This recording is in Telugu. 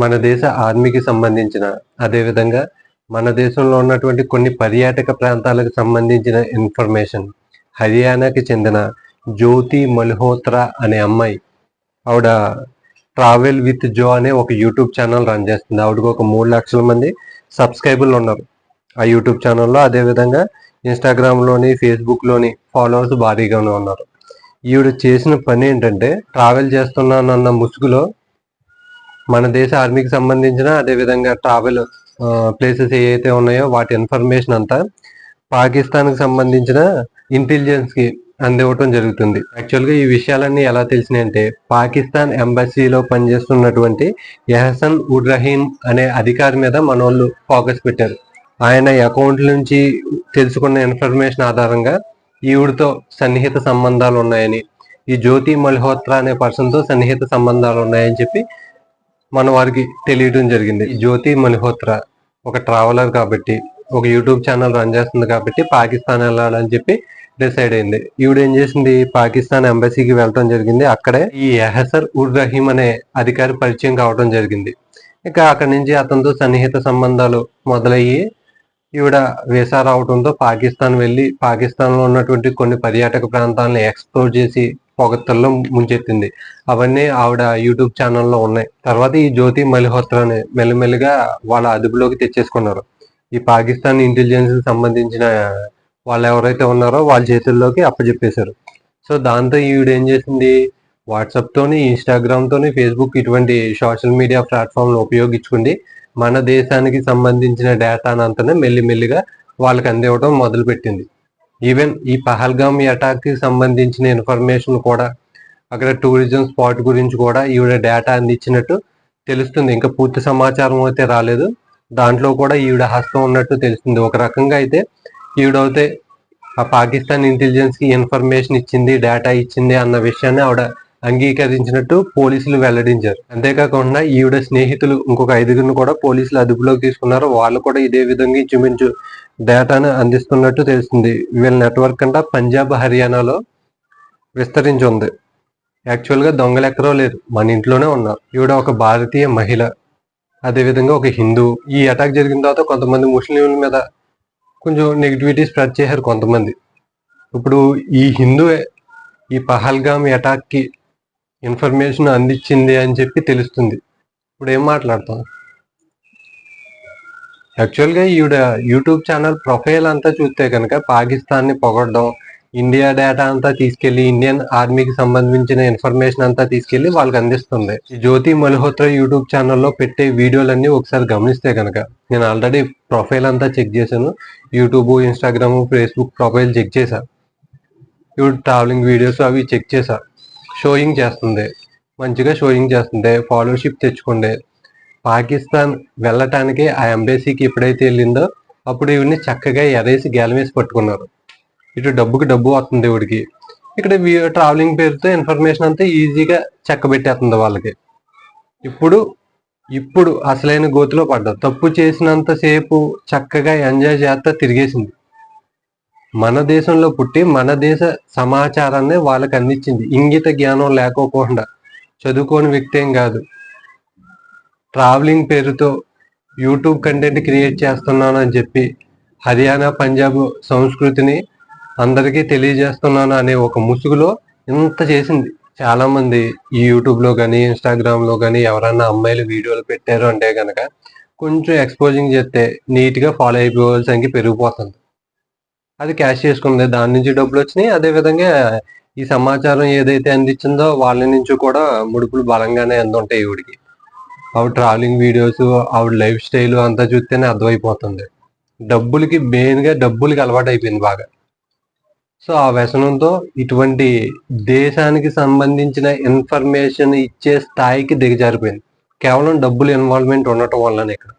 మన దేశ ఆర్మీకి సంబంధించిన అదేవిధంగా మన దేశంలో ఉన్నటువంటి కొన్ని పర్యాటక ప్రాంతాలకు సంబంధించిన ఇన్ఫర్మేషన్. హర్యానాకి చెందిన జ్యోతి మల్హోత్రా అనే అమ్మాయి ఆవిడ ట్రావెల్ విత్ జో అనే ఒక యూట్యూబ్ ఛానల్ రన్ చేస్తుంది. ఆవిడకు ఒక మూడు లక్షల మంది సబ్స్క్రైబర్లు ఉన్నారు. ఆ యూట్యూబ్ ఛానల్లో అదేవిధంగా ఇన్స్టాగ్రామ్లోని ఫేస్బుక్లోని ఫాలోవర్స్ భారీగానే ఉన్నారు. ఈవిడ చేసిన పని ఏంటంటే ట్రావెల్ చేస్తున్నానన్న ముసుగులో మన దేశ ఆర్మీకి సంబంధించిన అదేవిధంగా ట్రావెల్ ప్లేసెస్ ఏవైతే ఉన్నాయో వాటి ఇన్ఫర్మేషన్ అంతా పాకిస్తాన్కి సంబంధించిన ఇంటెలిజెన్స్కి అందివ్వటం జరుగుతుంది. యాక్చువల్గా ఈ విషయాలన్నీ ఎలా తెలిసినాయంటే పాకిస్తాన్ ఎంబసీలో పనిచేస్తున్నటువంటి ఎహసన్ ఉడ్ రహీమ్ అనే అధికారి మీద మన వాళ్ళు ఫోకస్ పెట్టారు. ఆయన అకౌంట్ నుంచి తెలుసుకున్న ఇన్ఫర్మేషన్ ఆధారంగా ఈవిడితో సన్నిహిత సంబంధాలు ఉన్నాయని ఈ జ్యోతి మల్హోత్రా అనే పర్సన్తో సన్నిహిత సంబంధాలు ఉన్నాయని చెప్పి మన వారికి తెలియడం జరిగింది. జ్యోతి మల్హోత్రా ఒక ట్రావెలర్ కాబట్టి ఒక యూట్యూబ్ ఛానల్ రన్ చేస్తుంది కాబట్టి పాకిస్తాన్ వెళ్ళాలని చెప్పి డిసైడ్ అయింది. ఈవిడ ఏం చేసింది? పాకిస్తాన్ ఎంబసీకి వెళ్ళటం జరిగింది. అక్కడే ఈ ఎహసర్ ఉర్ రహీం అనే అధికారి పరిచయం కావడం జరిగింది. ఇక అక్కడి నుంచి అతనితో సన్నిహిత సంబంధాలు మొదలయ్యి ఈవిడ వీసా రావడంతో పాకిస్తాన్ వెళ్ళి పాకిస్తాన్లో ఉన్నటువంటి కొన్ని పర్యాటక ప్రాంతాలను ఎక్స్ప్లోర్ చేసి పొగతల్లో ముంచెత్తింది. అవన్నీ ఆవిడ యూట్యూబ్ ఛానల్లో ఉన్నాయి. తర్వాత ఈ జ్యోతి మల్హోత్రాని మెల్లమెల్లగా వాళ్ళ అదుపులోకి తెచ్చేసుకున్నారు. ఈ పాకిస్తాన్ ఇంటెలిజెన్స్ సంబంధించిన వాళ్ళు ఎవరైతే ఉన్నారో వాళ్ళ చేతుల్లోకి అప్పచెప్పేశారు సో దాంతో ఈవిడ ఏం చేసింది? వాట్సాప్తోని ఇన్స్టాగ్రామ్తోని ఫేస్బుక్ ఇటువంటి సోషల్ మీడియా ప్లాట్ఫామ్ను ఉపయోగించుకుంది మన దేశానికి సంబంధించిన డేటాను అంతనే మెల్లిమెల్లిగా వాళ్ళకి అందివ్వడం మొదలు పెట్టింది ఈవెన్ ఈ పహల్గామ్ అటాక్కి సంబంధించిన ఇన్ఫర్మేషన్ కూడా అక్కడ టూరిజం స్పాట్ గురించి కూడా ఈవిడ డేటా అందించినట్టు తెలుస్తుంది. ఇంకా పూర్తి సమాచారం అయితే రాలేదు. దాంట్లో కూడా ఈవిడ హస్తం ఉన్నట్టు తెలుస్తుంది. ఒక రకంగా అయితే ఈవిడైతే ఆ పాకిస్తాన్ ఇంటెలిజెన్స్కి ఇన్ఫర్మేషన్ ఇచ్చింది డేటా ఇచ్చింది అన్న విషయాన్ని ఆవిడ అంగీకరించినట్టు పోలీసులు వెల్లడించారు. అంతేకాకుండా ఈవిడ స్నేహితులు ఇంకొక ఐదుగురిని కూడా పోలీసులు అదుపులోకి తీసుకున్నారు. వాళ్ళు కూడా ఇదే విధంగా ఇచ్చుమించు డేటాను అందిస్తున్నట్టు తెలిసింది. వీళ్ళ నెట్వర్క్ అంతా పంజాబ్ హర్యానాలో విస్తరించి ఉంది యాక్చువల్గా దొంగలు ఎక్కడో లేరు. మన ఇంట్లోనే ఉన్నారు. ఈవిడ ఒక భారతీయ మహిళ. అదేవిధంగా ఒక హిందూ. ఈ అటాక్ జరిగిన తర్వాత కొంతమంది ముస్లింల మీద కొంచెం నెగిటివిటీ స్ప్రెడ్ చేశారు కొంతమంది. ఇప్పుడు ఈ హిందువే ఈ పహల్గామ్ అటాక్కి ఇన్ఫర్మేషన్ అందించింది అని చెప్పి తెలుస్తుంది. ఇప్పుడు ఏం మాట్లాడతాం? యాక్చువల్గా ఈవిడ యూట్యూబ్ ఛానల్ ప్రొఫైల్ అంతా చూస్తే కనుక పాకిస్తాన్ని పొగడడం ఇండియా డేటా అంతా తీసుకెళ్ళి ఇండియన్ ఆర్మీకి సంబంధించిన ఇన్ఫర్మేషన్ అంతా తీసుకెళ్ళి వాళ్ళకి అందిస్తుంది. జ్యోతి మల్హోత్రా యూట్యూబ్ ఛానల్లో పెట్టే వీడియోలన్నీ ఒకసారి గమనిస్తే కనుక నేను ఆల్రెడీ ప్రొఫైల్ అంతా చెక్ చేశాను. YouTube Instagram Facebook profile check చేశా. ఇప్పుడు ట్రావెలింగ్ వీడియోస్ అవి చెక్ చేశా. షోయింగ్ చేస్తుంది. మంచిగా షోయింగ్ చేస్తుంది. ఫాలోషిప్ తెచ్చుకుండే పాకిస్తాన్ వెళ్ళటానికి ఆ ఎంబసీకి ఎప్పుడైతే వెళ్ళిందో అప్పుడు ఇవన్నీ చక్కగా ఎరేసి గేలమేసి పట్టుకున్నారు. ఇటు డబ్బుకి డబ్బు వస్తుంది ఇవిడికి ఇక్కడ ట్రావెలింగ్ పేరుతో ఇన్ఫర్మేషన్ అంతా ఈజీగా చెక్క పెట్టేస్తుంది వాళ్ళకి. ఇప్పుడు ఇప్పుడు అసలైన గోతిలో పడ్డారు తప్పు చేసినంతసేపు చక్కగా ఎంజాయ్ చేస్తా తిరిగేసింది. మన దేశంలో పుట్టి మన దేశ సమాచారాన్ని వాళ్ళకి అందించింది. ఇంగిత జ్ఞానం లేకోకుండా చదువుకోని వ్యక్తి ఏం కాదు. ట్రావెలింగ్ పేరుతో యూట్యూబ్ కంటెంట్ క్రియేట్ చేస్తున్నాను అని చెప్పి హర్యానా పంజాబ్ సంస్కృతిని అందరికీ తెలియజేస్తున్నాను అనే ఒక ముసుగులో ఇంత చేసింది. చాలా మంది ఈ యూట్యూబ్లో కానీ ఇన్స్టాగ్రామ్లో కానీ ఎవరైనా అమ్మాయిలు వీడియోలు పెట్టారు అంటే కనుక కొంచెం ఎక్స్పోజింగ్ చేస్తే నీట్గా ఫాలో అయిపోవాల్సి సంఖ్య పెరిగిపోతుంది. అది క్యాష్ చేసుకుంది. దాని నుంచి డబ్బులు వచ్చినాయి. అదే విధంగా ఈ సమాచారం ఏదైతే అందించిందో వాళ్ళ నుంచి కూడా ముడుపులు బలంగానే అందుంటాయి ఈవిడికి ఆవిడ ట్రావెలింగ్ వీడియోస్ ఆవిడ లైఫ్ స్టైల్ అంతా చూస్తేనే అర్థమైపోతుంది. డబ్బులకి మెయిన్గా డబ్బులకి అలవాటు అయిపోయింది బాగా. సో ఆ వ్యసనంతో ఇటువంటి దేశానికి సంబంధించిన ఇన్ఫర్మేషన్ ఇచ్చే స్థాయికి దిగజారిపోయింది. కేవలం డబ్బులు ఇన్వాల్వ్మెంట్ ఉండటం వల్లనే ఇక్కడ.